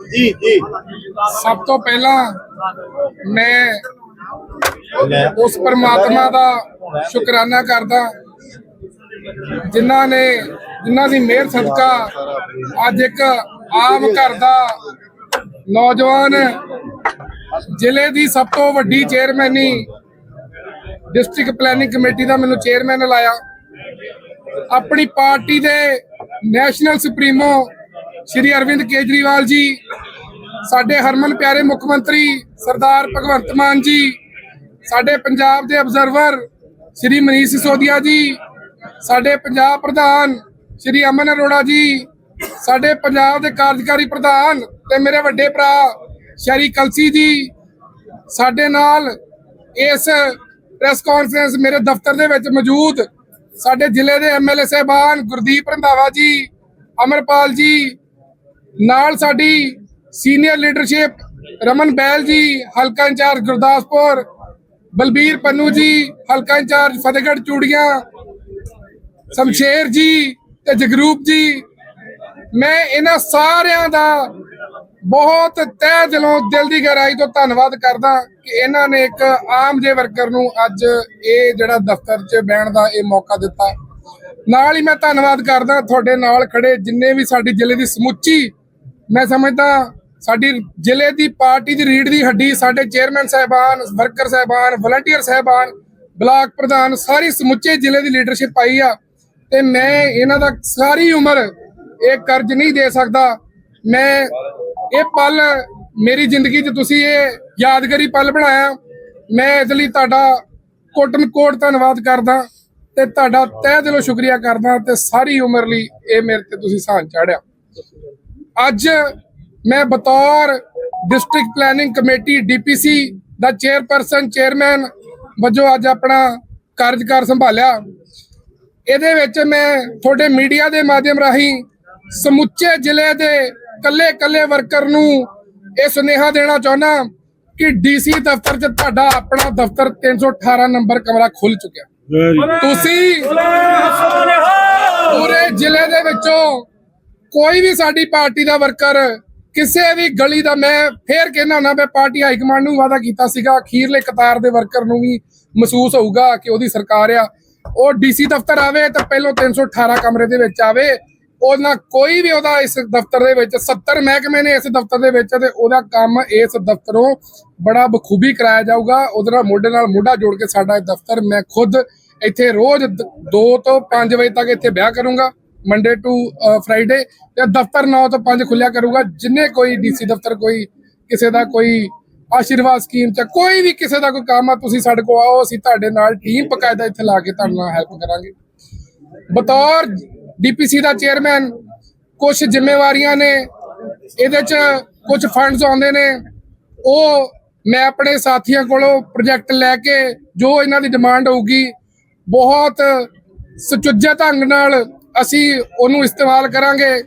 ਜੀ ਜੀ। ਸਭ ਤੋਂ ਪਹਿਲਾਂ ਮੈਂ ਉਸ ਪਰਮਾਤਮਾ ਦਾ ਸ਼ੁਕਰਾਨਾ ਕਰਦਾ ਜਿਨ੍ਹਾਂ ਨੇ ਜਿਨ੍ਹਾਂ ਦੀ ਮਿਹਰ ਸਦਕਾ ਅੱਜ ਇੱਕ ਆਮ ਘਰ ਦਾ ਨੌਜਵਾਨ ਜ਼ਿਲ੍ਹੇ ਦੀ ਸਭ ਤੋਂ ਵੱਡੀ ਚੇਅਰਮੈਨੀ ਡਿਸਟ੍ਰਿਕਟ ਪਲੈਨਿੰਗ ਕਮੇਟੀ ਦਾ ਮੈਨੂੰ ਚੇਅਰਮੈਨ ਲਾਇਆ। ਆਪਣੀ ਪਾਰਟੀ ਦੇ ਨੈਸ਼ਨਲ ਸੁਪਰੀਮੋ ਸ਼੍ਰੀ ਅਰਵਿੰਦ ਕੇਜਰੀਵਾਲ ਜੀ ਸਾਡੇ ਹਰਮਨ ਪਿਆਰੇ ਮੁੱਖ ਮੰਤਰੀ ਸਰਦਾਰ ਭਗਵੰਤ ਮਾਨ ਜੀ, ਸਾਡੇ ਪੰਜਾਬ ਦੇ ਅਬਜ਼ਰਵਰ ਸ਼੍ਰੀ ਮਨੀਸ਼ ਸਿਸੋਦੀਆ ਜੀ, ਸਾਡੇ ਪੰਜਾਬ ਪ੍ਰਧਾਨ ਸ਼੍ਰੀ ਅਮਨ ਅਰੋੜਾ ਜੀ, ਸਾਡੇ ਪੰਜਾਬ ਦੇ ਕਾਰਜਕਾਰੀ ਪ੍ਰਧਾਨ ਤੇ ਮੇਰੇ ਵੱਡੇ ਭਰਾ ਸ਼੍ਰੀ ਕਲਸੀ ਜੀ, ਸਾਡੇ ਨਾਲ ਇਸ ਪ੍ਰੈਸ ਕਾਨਫਰੰਸ ਮੇਰੇ ਦਫ਼ਤਰ ਦੇ ਵਿੱਚ ਮੌਜੂਦ ਸਾਡੇ ਜ਼ਿਲ੍ਹੇ ਦੇ ਐਮਐਲਏ ਸਾਹਿਬਾਨ ਗੁਰਦੀਪ ਰੰਧਾਵਾ ਜੀ, ਅਮਰਪਾਲ ਜੀ, ਨਾਲ ਸਾਡੀ ਸੀਨੀਅਰ ਲੀਡਰਸ਼ਿਪ ਰਮਨ ਬੈਲ ਜੀ, ਹਲਕਾ ਇੰਚਾਰਜ ਗੁਰਦਾਸਪੁਰ, ਬਲਬੀਰ ਪੰਨੂ ਜੀ, ਹਲਕਾ ਇੰਚਾਰਜ ਫਤਿਹਗੜ੍ਹ ਚੂੜੀਆਂ, ਸ਼ਮਸ਼ੇਰ ਜੀ ਤੇ ਜਗਰੂਪ ਜੀ। ਮੈਂ ਇਹਨਾਂ ਸਾਰਿਆਂ ਦਾ ਬਹੁਤ ਤਹਿ ਦਿਲੋਂ ਦਿਲ ਦੀ ਗਹਿਰਾਈ ਤੋਂ ਧੰਨਵਾਦ ਕਰਦਾ ਕਿ ਇਹਨਾਂ ਨੇ ਇੱਕ ਆਮ ਜੇ ਵਰਕਰ ਨੂੰ ਅੱਜ ਇਹ ਜਿਹੜਾ ਦਫ਼ਤਰ 'ਚ ਬਹਿਣ ਦਾ ਇਹ ਮੌਕਾ ਦਿੱਤਾ। ਨਾਲ ਹੀ ਮੈਂ ਧੰਨਵਾਦ ਕਰਦਾ ਤੁਹਾਡੇ ਨਾਲ ਖੜੇ ਜਿੰਨੇ ਵੀ ਸਾਡੀ ਜ਼ਿਲ੍ਹੇ ਦੀ ਸਮੁੱਚੀ, ਮੈਂ ਸਮਝਦਾ ਸਾਡੀ ਜ਼ਿਲ੍ਹੇ ਦੀ ਪਾਰਟੀ ਦੀ ਰੀੜ ਦੀ ਹੱਡੀ, ਸਾਡੇ ਚੇਅਰਮੈਨ ਸਾਹਿਬਾਨ, ਵਰਕਰ ਸਾਹਿਬਾਨ ਵਲੰਟੀਅਰ ਸਾਹਿਬਾਨ, ਬਲਾਕ ਪ੍ਰਧਾਨ, ਸਾਰੀ ਸਮੁੱਚੇ ਜ਼ਿਲ੍ਹੇ ਦੀ ਲੀਡਰਸ਼ਿਪ ਆਈ ਆ। ਤੇ ਮੈਂ ਇਹਨਾਂ ਦਾ ਸਾਰੀ ਉਮਰ ਇਹ ਕਰਜ਼ ਨਹੀਂ ਦੇ ਸਕਦਾ। ਮੈਂ ਇਹ ਪਲ ਮੇਰੀ ਜ਼ਿੰਦਗੀ 'ਚ ਤੁਸੀਂ ਇਹ ਯਾਦਗਾਰੀ ਪਲ ਬਣਾਇਆ। ਮੈਂ ਇਸ ਲਈ ਤੁਹਾਡਾ ਕੋਟਨ ਕੋਟ ਧੰਨਵਾਦ ਕਰਦਾ ਤੇ ਤੁਹਾਡਾ ਤਹਿ ਦਿਲੋਂ ਸ਼ੁਕਰੀਆ ਕਰਦਾ ਤੇ ਸਾਰੀ ਉਮਰ ਲਈ ਇਹ ਮੇਰੇ ਤੇ ਤੁਸੀਂ ਸਾਨ ਚਾੜਿਆ। ਅੱਜ ਮੈਂ ਬਤੌਰ ਡਿਸਟ੍ਰਿਕਟ ਪਲੈਨਿੰਗ ਕਮੇਟੀ ਡੀਪੀਸੀ ਦਾ ਚੇਅਰਪਰਸਨ ਚੇਅਰਮੈਨ ਵਜੋਂ ਅੱਜ ਆਪਣਾ ਕਾਰਜਕਾਰ ਸੰਭਾਲਿਆ। ਇਹਦੇ ਵਿੱਚ ਮੈਂ ਤੁਹਾਡੇ ਮੀਡੀਆ ਦੇ ਮਾਧਿਅਮ ਰਾਹੀਂ ਸਮੁੱਚੇ ਜ਼ਿਲ੍ਹੇ ਦੇ ਕੱਲੇ ਕੱਲੇ ਵਰਕਰ ਨੂੰ ਇਹ ਸੁਨੇਹਾ ਦੇਣਾ ਚਾਹੁੰਦਾ ਕਿ ਡੀਸੀ ਦਫ਼ਤਰ 'ਚ ਤੁਹਾਡਾ ਆਪਣਾ ਦਫ਼ਤਰ 318 ਨੰਬਰ ਕਮਰਾ ਖੁੱਲ ਚੁੱਕਿਆ। ਤੁਸੀਂ ਪੂਰੇ ਜ਼ਿਲ੍ਹੇ ਦੇ ਵਿੱਚੋਂ ਕੋਈ ਵੀ ਸਾਡੀ ਪਾਰਟੀ ਦਾ ਵਰਕਰ ਕਿਸੇ ਵੀ ਗਲੀ ਦਾ ਮੈਂ ਫੇਰ ਕਹਿਣਾ ਨਾ ਮੈਂ ਪਾਰਟੀ ਹਾਈ ਕਮਾਂਡ ਨੂੰ ਵਾਅਦਾ ਕੀਤਾ ਸੀਗਾ ਅਖੀਰਲੇ ਕਤਾਰ ਦੇ ਵਰਕਰ ਨੂੰ ਵੀ ਮਹਿਸੂਸ ਹੋਊਗਾ ਕਿ ਉਹਦੀ ਸਰਕਾਰ ਆ। ਉਹ ਡੀਸੀ ਦਫ਼ਤਰ ਆਵੇ ਤਾਂ ਪਹਿਲਾਂ 318 ਕਮਰੇ ਦੇ ਵਿੱਚ ਆਵੇ, ਉਹਨਾਂ ਕੋਈ ਵੀ ਉਹਦਾ ਇਸ ਦਫ਼ਤਰ ਦੇ ਵਿੱਚ 70 ਮਹਿਕਮੇ ਨੇ ਇਸ ਦਫ਼ਤਰ ਦੇ ਵਿੱਚ ਤੇ ਉਹਦਾ ਕੰਮ ਇਸ ਦਫ਼ਤਰੋਂ ਬੜਾ ਬਖੂਬੀ ਕਰਾਇਆ ਜਾਊਗਾ। ਉਹਦੇ ਨਾਲ ਮੋਢੇ ਨਾਲ ਮੋਢਾ ਜੋੜ ਕੇ ਸਾਡਾ ਇਹ ਦਫ਼ਤਰ ਮੈਂ ਖੁਦ ਇੱਥੇ ਰੋਜ਼ 2 ਤੋਂ 5 ਵਜੇ ਤੱਕ ਇੱਥੇ ਵਿਆਹ ਕਰੂੰਗਾ। ਮੰਡੇ ਟੂ ਫਰਾਈਡੇ ਤੇ ਦਫ਼ਤਰ 9 ਤੋਂ 5 ਖੁੱਲਿਆ ਕਰੂਗਾ। ਜਿੰਨੇ ਕੋਈ ਡੀਸੀ ਦਫ਼ਤਰ, ਕੋਈ ਕਿਸੇ ਦਾ ਕੋਈ ਆਸ਼ੀਰਵਾਦ ਸਕੀਮ ਚ ਕੋਈ ਵੀ ਕਿਸੇ ਦਾ ਕੋਈ ਕੰਮ ਆ, ਤੁਸੀਂ ਸਾਡੇ ਕੋਲ ਆਓ, ਅਸੀਂ ਤੁਹਾਡੇ ਨਾਲ ਟੀਮ ਪਕਾਇਦਾ ਇੱਥੇ ਲਾ ਕੇ ਤੁਹਾਨੂੰ ਹੈਲਪ ਕਰਾਂਗੇ। ਬਤੌਰ ਡੀਪੀਸੀ ਦਾ ਚੇਅਰਮੈਨ ਕੁਝ ਜ਼ਿੰਮੇਵਾਰੀਆਂ ਨੇ, ਇਹਦੇ ਚ ਕੁਝ ਫੰਡਸ ਆਉਂਦੇ ਨੇ। ਉਹ ਮੈਂ ਆਪਣੇ ਸਾਥੀਆਂ ਕੋਲੋਂ ਪ੍ਰੋਜੈਕਟ ਲੈ ਕੇ ਜੋ ਇਹਨਾਂ ਦੀ ਡਿਮਾਂਡ ਹੋਊਗੀ, ਬਹੁਤ ਸੁਚੱਜੇ ਢੰਗ ਨਾਲ ਅਸੀਂ ਉਹਨੂੰ ਇਸਤੇਮਾਲ ਕਰਾਂਗੇ।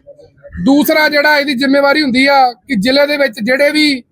ਦੂਸਰਾ ਜਿਹੜਾ ਇਹਦੀ ਜ਼ਿੰਮੇਵਾਰੀ ਹੁੰਦੀ ਆ ਕਿ ਜ਼ਿਲ੍ਹੇ ਦੇ ਵਿੱਚ ਜਿਹੜੇ ਵੀ